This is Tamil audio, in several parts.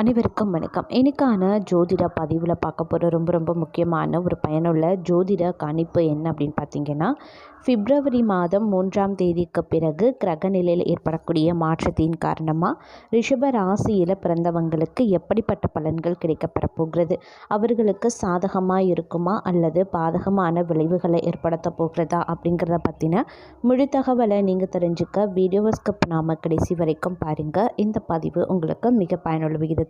அனைவருக்கும் வணக்கம். எனக்கான ஜோதிட பதிவில் பார்க்க போகிற ரொம்ப ரொம்ப முக்கியமான ஒரு பயனுள்ள ஜோதிட கணிப்பு என்ன அப்படின்னு பார்த்தீங்கன்னா பிப்ரவரி மாதம் மூன்றாம் தேதிக்கு பிறகு கிரக நிலையில் ஏற்படக்கூடிய மாற்றத்தின் காரணமாக ரிஷப ராசியில் பிறந்தவங்களுக்கு எப்படிப்பட்ட பலன்கள் கிடைக்கப்பெற போகிறது? அவர்களுக்கு சாதகமாக இருக்குமா? அல்லது பாதகமான விளைவுகளை ஏற்படுத்த போகிறதா? அப்படிங்கிறத பற்றின முழு தகவலை நீங்கள் தெரிஞ்சுக்க வீடியோவை ஸ்கிப் கடைசி வரைக்கும் பாருங்கள் இந்த பதிவு உங்களுக்கு மிக பயனுள்ள விகிதத்தில்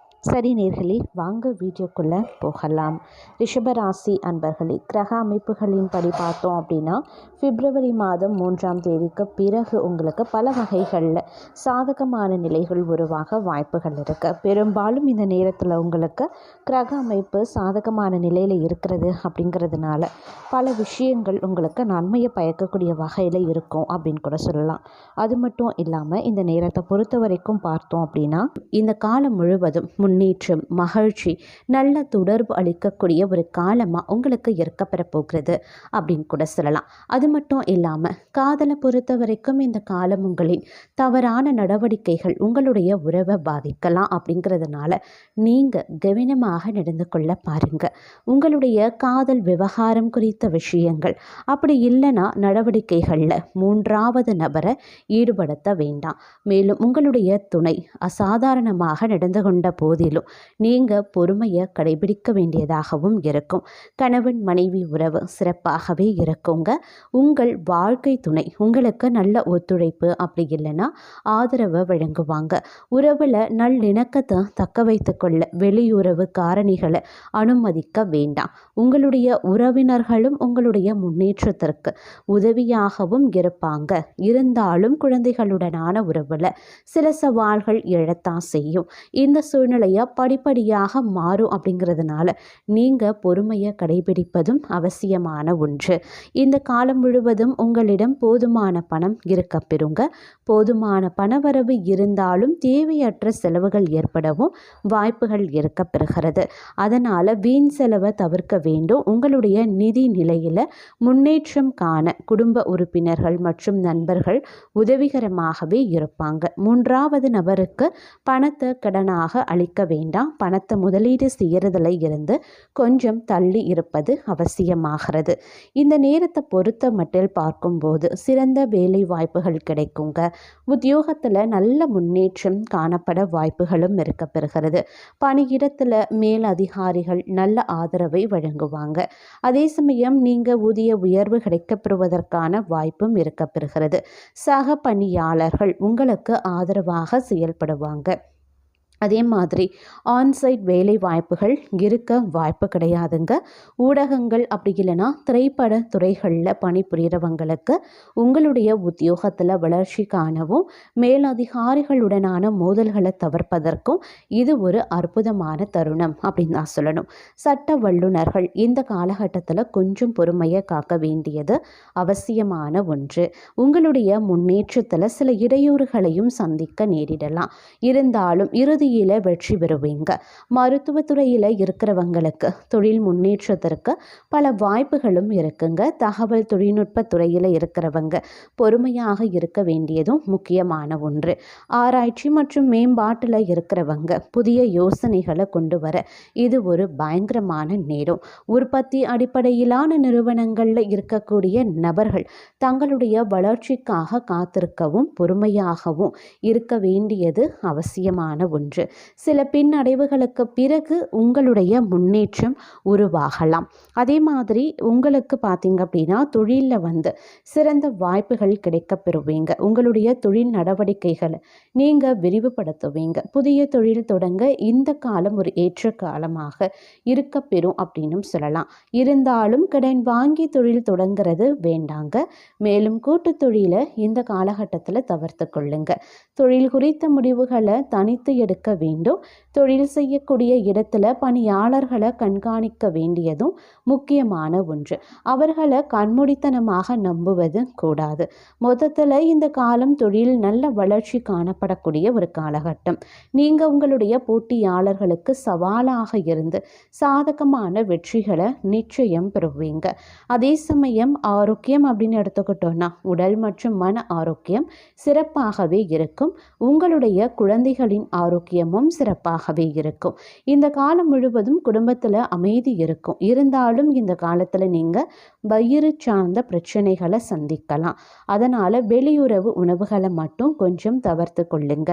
சரி நேர்களே வாங்க வீடியோக்குள்ளே போகலாம். ரிஷபராசி அன்பர்களே கிரக அமைப்புகளின்படி பார்த்தோம் அப்படின்னா பிப்ரவரி மாதம் மூன்றாம் தேதிக்கு பிறகு உங்களுக்கு பல வகைகளில் சாதகமான நிலைகள் உருவாக வாய்ப்புகள் இருக்குது பெரும்பாலும் இந்த நேரத்தில் உங்களுக்கு கிரக அமைப்பு சாதகமான நிலையில் இருக்கிறது அப்படிங்கிறதுனால பல விஷயங்கள் உங்களுக்கு நன்மையை பயக்கக்கூடிய வகையில் இருக்கும் அப்படின்னு கூட சொல்லலாம். அது மட்டும் இல்லாமல் இந்த நேரத்தை பொறுத்த வரைக்கும் பார்த்தோம் அப்படின்னா இந்த காலம் முழுவதும் முன்னேற்றம் மகிழ்ச்சி நல்ல தொடர்பு அளிக்கக்கூடிய ஒரு காலமாக உங்களுக்கு இருக்கப்பெற போகிறது அப்படின்னு கூட சொல்லலாம். அது மட்டும் இல்லாமல் காதலை பொறுத்த வரைக்கும் இந்த காலம் உங்களின் தவறான நடவடிக்கைகள் உங்களுடைய உறவை பாதிக்கலாம் அப்படிங்கிறதுனால நீங்கள் கவனமாக நடந்து கொள்ள பாருங்கள் உங்களுடைய காதல் விவகாரம் குறித்த விஷயங்கள் அப்படி இல்லைன்னா நடவடிக்கைகளில் மூன்றாவது நபரை ஈடுபடுத்த வேண்டாம். மேலும் உங்களுடைய துணை அசாதாரணமாக நடந்து கொண்ட போது போதிலும் நீங்கள் பொறுமையை கடைபிடிக்க வேண்டியதாகவும் இருக்கும். கணவன் மனைவி உறவு சிறப்பாகவே இருக்குங்க. உங்கள் வாழ்க்கை துணை உங்களுக்கு நல்ல ஒத்துழைப்பு அப்படி இல்லைன்னா ஆதரவை வழங்குவாங்க. உறவில் நல்லிணக்கத்தை தக்க வைத்துக்கொள்ள வெளியுறவு காரணிகளை அனுமதிக்க வேண்டாம். உங்களுடைய உறவினர்களும் உங்களுடைய முன்னேற்றத்திற்கு உதவியாகவும் இருப்பாங்க. இருந்தாலும் குழந்தைகளுடனான உறவில் சில சவால்கள் எழத்தான் செய்யும். இந்த சூழ்நிலை சூழ்நிலையை படிப்படியாக மாறும் அப்படிங்கிறதுனால நீங்கள் பொறுமையை கடைபிடிப்பதும் அவசியமான ஒன்று. இந்த காலம் முழுவதும் உங்களிடம் போதுமான பணம் இருக்க பெறுங்க. போதுமான பணவரவு இருந்தாலும் தேவையற்ற செலவுகள் ஏற்படவும் வாய்ப்புகள் இருக்க பெறுகிறது. அதனால் வீண் செலவை தவிர்க்க வேண்டும். உங்களுடைய நிதி நிலையில் முன்னேற்றம் காண குடும்ப உறுப்பினர்கள் மற்றும் நண்பர்கள் உதவிகரமாகவே இருப்பாங்க. மூன்றாவது நபருக்கு பணத்தை கடனாக அளிக்க வேண்டாம். பணத்தை முதலீடு செய்கிறதுல இருந்து கொஞ்சம் தள்ளி இருப்பது அவசியமாகிறது. இந்த நேரத்தை பொறுத்த மட்டில் பார்க்கும்போது சிறந்த வேலை வாய்ப்புகள் கிடைக்குங்க. உத்தியோகத்தில் நல்ல முன்னேற்றம் காணப்பட வாய்ப்புகளும் இருக்க பெறுகிறது. பணியிடத்தில் மேல் அதிகாரிகள் நல்ல ஆதரவை வழங்குவாங்க. அதே சமயம் நீங்கள் ஊதிய உயர்வு கிடைக்கப்பெறுவதற்கான வாய்ப்பும் இருக்க பெறுகிறது. சக பணியாளர்கள் உங்களுக்கு ஆதரவாக செயல்படுவாங்க. அதே மாதிரி ஆன்சைட் வேலை வாய்ப்புகள் இருக்க வாய்ப்பு கிடையாதுங்க. ஊடகங்கள் அப்படி இல்லைன்னா திரைப்பட துறைகளில் பணிபுரிகிறவங்களுக்கு உங்களுடைய உத்தியோகத்தில் வளர்ச்சி காணவும் மேலதிகாரிகளுடனான மோதல்களை தவிர்ப்பதற்கும் இது ஒரு அற்புதமான தருணம் அப்படின்னு தான் சொல்லணும். சட்ட வல்லுநர்கள் இந்த காலகட்டத்தில் கொஞ்சம் பொறுமையை காக்க வேண்டியது அவசியமான ஒன்று. உங்களுடைய முன்னேற்றத்தில் சில இடையூறுகளையும் சந்திக்க நேரிடலாம். இருந்தாலும் இறுதி துறையில் வெற்றி பெறுவீங்க. மருத்துவத்துறையில் இருக்கிறவங்களுக்கு தொழில் முன்னேற்றத்திற்கு பல வாய்ப்புகளும் இருக்குங்க. தகவல் தொழில்நுட்ப துறையில் இருக்கிறவங்க பொறுமையாக இருக்க வேண்டியதும் முக்கியமான ஒன்று. ஆராய்ச்சி மற்றும் மேம்பாட்டில் இருக்கிறவங்க புதிய யோசனைகளை கொண்டு வர இது ஒரு பயங்கரமான நேரம். உற்பத்தி அடிப்படையிலான நிறுவனங்களில் இருக்கக்கூடிய நபர்கள் தங்களுடைய வளர்ச்சிக்காக காத்திருக்கவும் பொறுமையாகவும் இருக்க வேண்டியது அவசியமான ஒன்று. சில பின்னடைவுகளுக்கு பிறகு உங்களுடைய முன்னேற்றம் உருவாகலாம். அதே மாதிரி உங்களுக்கு பார்த்தீங்க அப்படின்னா தொழிலில் வந்து சிறந்த வாய்ப்புகள் கிடைக்க பெறுவீங்க. உங்களுடைய தொழில் நடவடிக்கைகளை நீங்கள் விரிவுபடுத்துவீங்க. புதிய தொழில் தொடங்க இந்த காலம் ஒரு ஏற்ற காலமாக இருக்க பெறும் அப்படின்னும் சொல்லலாம். இருந்தாலும் கடன் வாங்கி தொழில் தொடங்குறது வேண்டாங்க. மேலும் கூட்டு தொழிலை இந்த காலகட்டத்தில் தவிர்த்து கொள்ளுங்க. தொழில் குறித்த முடிவுகளை தனித்து எடுக்க வேண்டும். தொழில் செய்யக்கூடிய இடத்துல பணியாளர்களை கண்காணிக்க வேண்டியதும் முக்கியமான ஒன்று. அவர்களை கண்மூடித்தனமாக நம்புவது கூடாது. மொத்தத்தில் இந்த காலம் தொழில் நல்ல வளர்ச்சி காணப்படக்கூடிய ஒரு காலகட்டம். நீங்கள் உங்களுடைய போட்டியாளர்களுக்கு சவாலாக இருந்து சாதகமான வெற்றிகளை நிச்சயம் பெறுவீங்க. அதே சமயம் ஆரோக்கியம் அப்படின்னு எடுத்துக்கிட்டோன்னா உடல் மற்றும் மன ஆரோக்கியம் சிறப்பாகவே இருக்கும். உங்களுடைய குழந்தைகளின் ஆரோக்கியமும் சிறப்பாகவே இருக்கும். இந்த காலம் முழுவதும் குடும்பத்தில் அமைதி இருக்கும். இருந்தாலும் இந்த காலத்தில் நீங்கள் வயிறு சார்ந்த பிரச்சனைகளை சந்திக்கலாம். அதனால் வெளியுறவு உணவுகளை மட்டும் கொஞ்சம் தவிர்த்து கொள்ளுங்க.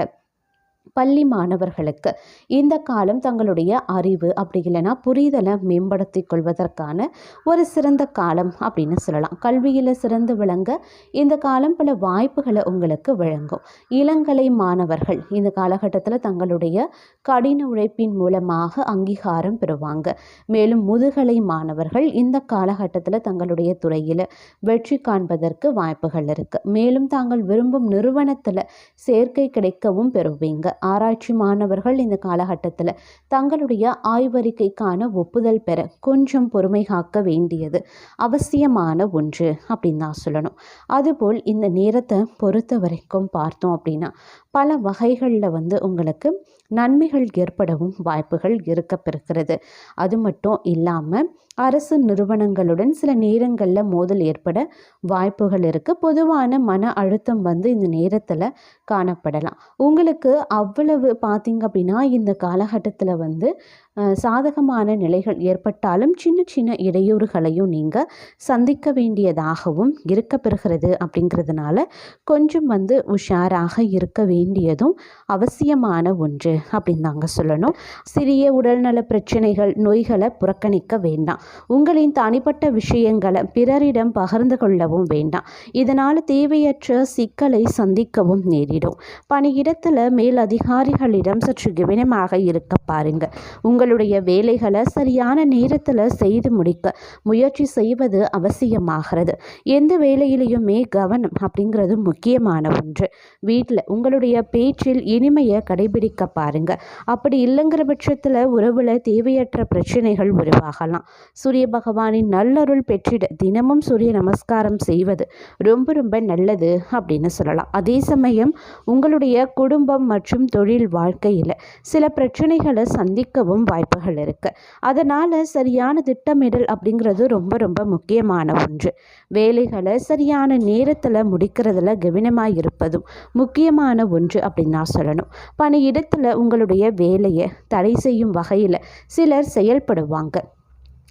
பள்ளி மாணவர்களுக்கு. இந்த காலம் தங்களுடைய அறிவு அப்படி இல்லைன்னா புரிதலை மேம்படுத்தி கொள்வதற்கான ஒரு சிறந்த காலம் அப்படின்னு சொல்லலாம். கல்வியில் சிறந்து விளங்க இந்த காலம் பல வாய்ப்புகளை உங்களுக்கு வழங்கும். இளங்கலை மாணவர்கள் இந்த காலகட்டத்தில் தங்களுடைய கடின உழைப்பின் மூலமாக அங்கீகாரம் பெறுவாங்க. மேலும் முதுகலை மாணவர்கள் இந்த காலகட்டத்தில் தங்களுடைய துறையில் வெற்றி காண்பதற்கு வாய்ப்புகள் இருக்குது மேலும் தாங்கள் விரும்பும் நிறுவனத்தில் சேர்க்கை கிடைக்கவும் பெறுவீங்க. ஆராய்ச்சி மாணவர்கள் இந்த காலகட்டத்தில் தங்களுடைய ஆய்வறிக்கைக்கான ஒப்புதல் பெற கொஞ்சம் பொறுமை காக்க வேண்டியது அவசியமான ஒன்று அப்படின்னு தான் சொல்லணும். அதுபோல் இந்த நேரத்தை பொறுத்த வரைக்கும் பார்த்தோம் அப்படின்னா பல வகைகளில் வந்து உங்களுக்கு நன்மைகள் ஏற்படவும் வாய்ப்புகள் இருக்கப்பெறுகிறது அது மட்டும் இல்லாமல் அரசு நிறுவனங்களுடன் சில நேரங்களில் மோதல் ஏற்பட வாய்ப்புகள் இருக்குது பொதுவான மன அழுத்தம் வந்து இந்த நேரத்தில் காணப்படலாம். உங்களுக்கு அவ்வளவு பார்த்தீங்க அப்படின்னா இந்த காலகட்டத்தில் வந்து சாதகமான நிலைகள் ஏற்பட்டாலும் சின்ன சின்ன இடையூறுகளையும் நீங்கள் சந்திக்க வேண்டியதாகவும் இருக்க பெறுகிறது அப்படிங்கிறதுனால கொஞ்சம் வந்து உஷாராக இருக்க வேண்டியதும் அவசியமான ஒன்று அப்படின்னு தாங்க சொல்லணும். சிறிய உடல்நல பிரச்சனைகள் நோய்களை புறக்கணிக்க வேண்டாம். உங்களின் தனிப்பட்ட விஷயங்களை பிறரிடம் பகிர்ந்து கொள்ளவும் வேண்டாம். இதனால் தேவையற்ற சிக்கலை சந்திக்கவும் நேரிடும். பணியிடத்தில் மேல் அதிகாரிகளிடம் சற்று கவனமாக இருக்க பாருங்கள் உங்கள் உங்களுடைய வேலைகளை சரியான நேரத்தில் செய்து முடிக்க முயற்சி செய்வது அவசியமாகிறது. எந்த வேலையிலையுமே கவனம் அப்படிங்கிறது முக்கியமான ஒன்று. வீட்டில் உங்களுடைய பேச்சில் இனிமையை கடைபிடிக்க பாருங்க. அப்படி இல்லைங்கிற பட்சத்தில் உறவில் தேவையற்ற பிரச்சனைகள் உருவாகலாம். சூரிய பகவானின் நல்லருள் பெற்றிட தினமும் சூரிய நமஸ்காரம் செய்வது ரொம்ப ரொம்ப நல்லது அப்படின்னு சொல்லலாம். அதே சமயம் உங்களுடைய குடும்பம் மற்றும் தொழில் வாழ்க்கையில் சில பிரச்சனைகளை சந்திக்கவும் வாய்ப்புகள் இருக்குது அதனால் சரியான திட்டமிடல் அப்படிங்கிறது ரொம்ப ரொம்ப முக்கியமான ஒன்று. வேலைகளை சரியான நேரத்தில் முடிக்கிறதுல கவனமாக இருப்பதும் முக்கியமான ஒன்று அப்படின்னு நான் சொல்லணும். பணியிடத்தில் உங்களுடைய வேலையை தடை செய்யும் வகையில் சிலர் செயல்படுவாங்க.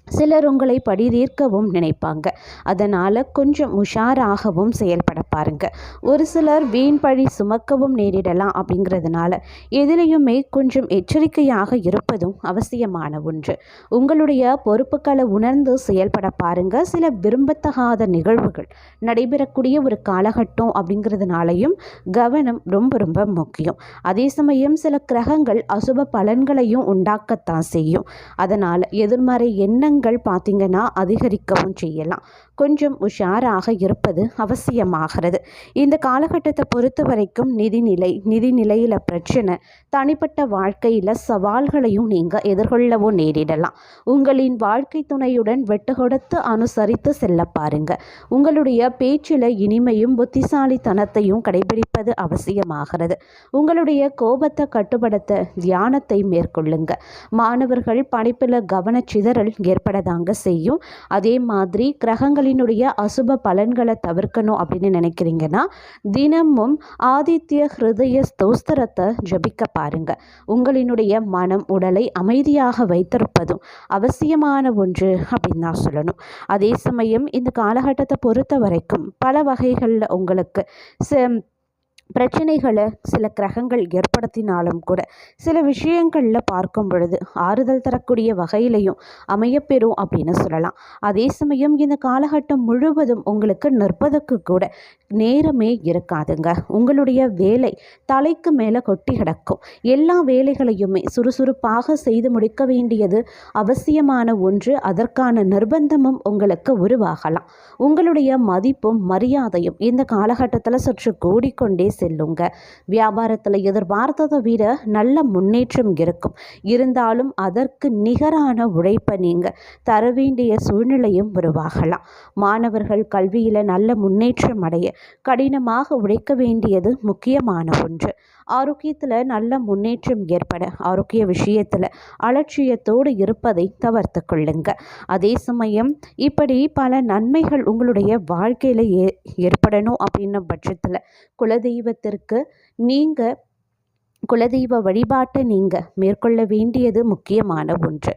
சிலர் உங்களை படிதீர்க்கவும் நினைப்பாங்க. அதனால் கொஞ்சம் உஷாராகவும் செயல்பட பாருங்க. ஒரு சிலர் வீண் பழி சுமக்கவும் நேரிடலாம் அப்படிங்கிறதுனால எதிலையுமே கொஞ்சம் எச்சரிக்கையாக இருப்பதும் அவசியமான ஒன்று. உங்களுடைய பொறுப்புகளை உணர்ந்து செயல்பட பாருங்க. சில விரும்பத்தகாத நிகழ்வுகள் நடைபெறக்கூடிய ஒரு காலகட்டம் அப்படிங்கிறதுனாலையும் கவனம் ரொம்ப ரொம்ப முக்கியம். அதே சமயம் சில கிரகங்கள் அசுப பலன்களையும் உண்டாக்கத்தான் செய்யும். அதனால் எதிர்மறை எண்ணங்கள் எண்ணங்கள் பார்த்திங்கன்னா அதிகரிக்கவும் செய்யலாம். கொஞ்சம் உஷாராக இருப்பது அவசியமாகிறது. இந்த காலகட்டத்தை பொறுத்த வரைக்கும் நிதிநிலை நிதிநிலையில் பிரச்சனை தனிப்பட்ட வாழ்க்கையில் சவால்களையும் நீங்கள் எதிர்கொள்ளவும் நேரிடலாம். உங்களின் வாழ்க்கை துணையுடன் வெட்டு கொடுத்து அனுசரித்து செல்ல பாருங்க. உங்களுடைய பேச்சில் இனிமையும் புத்திசாலித்தனத்தையும் கடைபிடிப்பது அவசியமாகிறது. உங்களுடைய கோபத்தை கட்டுப்படுத்த தியானத்தை மேற்கொள்ளுங்க. மாணவர்கள் படிப்பில் கவனச்சிதறல் ஏற்படதாங்க செய்யும். அதே மாதிரி நாளினுடைய அசுப பலன்களை தவிர்க்கணும் அப்படின்னு நினைக்கிறீங்கன்னா தினமும் ஆதித்ய ஹிருதய ஸ்தோஸ்திரத்தை ஜபிக்க பாருங்க. உங்களினுடைய மனம் உடலை அமைதியாக வைத்திருப்பதும் அவசியமான ஒன்று அப்படின்னு தான் சொல்லணும். அதே சமயம் இந்த காலகட்டத்தை பொறுத்த வரைக்கும் பல வகைகளில் உங்களுக்கு பிரச்சனைகளை சில கிரகங்கள் ஏற்படுத்தினாலும் கூட சில விஷயங்களில் பார்க்கும் பொழுது ஆறுதல் தரக்கூடிய வகையிலையும் அமையப்பெறும் அப்படின்னு சொல்லலாம். அதே சமயம் இந்த காலகட்டம் முழுவதும் உங்களுக்கு நிற்பதற்கு கூட நேரமே இருக்காதுங்க. உங்களுடைய வேலை தலைக்கு மேலே கொட்டி கிடக்கும். எல்லா வேலைகளையுமே சுறுசுறுப்பாக செய்து முடிக்க வேண்டியது அவசியமான ஒன்று. அதற்கான நிர்பந்தமும் உங்களுக்கு உருவாகலாம். உங்களுடைய மதிப்பும் மரியாதையும் இந்த காலகட்டத்தில் சற்று கூடிக்கொண்டே செல்லுங்க. வியாபாரத்தில் எதிர்பார்த்ததை விட நல்ல முன்னேற்றம் இருக்கும். இருந்தாலும் அதற்கு நிகரான உழைப்பை நீங்கள் தர வேண்டிய சூழ்நிலையும் உருவாகலாம். மாணவர்கள் கல்வியில் நல்ல முன்னேற்றம் அடைய கடினமாக உழைக்க வேண்டியது முக்கியமான ஒன்று. ஆரோக்கியத்தில் நல்ல முன்னேற்றம் ஏற்பட ஆரோக்கிய விஷயத்தில் அலட்சியத்தோடு இருப்பதை தவிர்த்து கொள்ளுங்க. அதே சமயம் இப்படி பல நன்மைகள் உங்களுடைய வாழ்க்கையில் ஏ ஏற்படணும் அப்படின்ன பட்சத்தில் குலதெய்வத்திற்கு நீங்கள் குலதெய்வ வழிபாட்டை நீங்கள் மேற்கொள்ள வேண்டியது முக்கியமான ஒன்று.